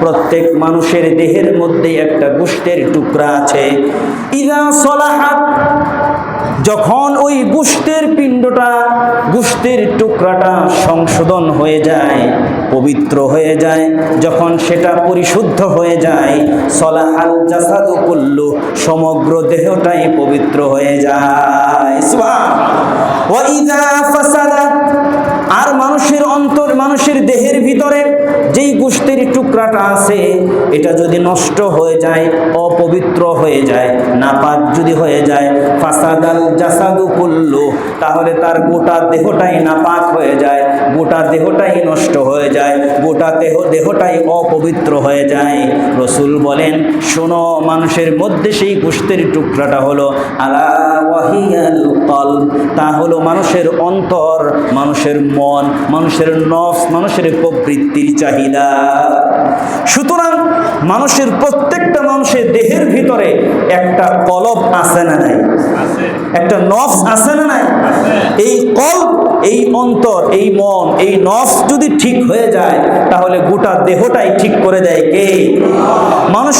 প্রত্যেক মানুষের দেহের মধ্যে একটা গোষ্ঠের টুকরা আছে। ইদা যখন ওই গোষ্ঠের পিণ্ডটা, গোষ্ঠের টুকরাটা সংশোধন হয়ে যায়, পবিত্র হয়ে যায়, যখন সেটা পরিশুদ্ধ হয়ে যায়, সলাহাল জাসাদু কুল্লু, সমগ্র দেহটাই পবিত্র হয়ে যায়। মানুষের অন্তর, মানুষের দেহের ভিতরে যেই গোষ্ঠীর টুকরাটা আছে, এটা যদি নষ্ট হয়ে যায়, অপবিত্র হয়ে যায়, নাপাক যদি হয়ে যায়, ফাসাদাল জাসাদু কুল্লু, তাহলে তার গোটা দেহটাই নাপাক হয়ে যায়। গোটা দেহটাই নষ্ট হয়ে যায় গোটা দেহ দেহটাই অপবিত্র হয়ে যায়। রসুল বলেন শোনো মানুষের মধ্যে সেই গোষ্ঠীর টুকরাটা হলো আলা ওয়াহিয়াল তা হলো মানুষের অন্তর মানুষের মন মানুষের নফস মানুষের প্রবৃত্তির চাহিদা। সুতরাং মানুষের প্রত্যেকটা মানুষের দেহের ভিতরে একটা কলব আছে না নাই? একটা নফস আছে না নাই? এই কল এই অন্তর, এই মন, এই নফ যদি ঠিক হয়ে যায়, তাহলে গোটা দেহটাই ঠিক করে দেয় কে? মানুষ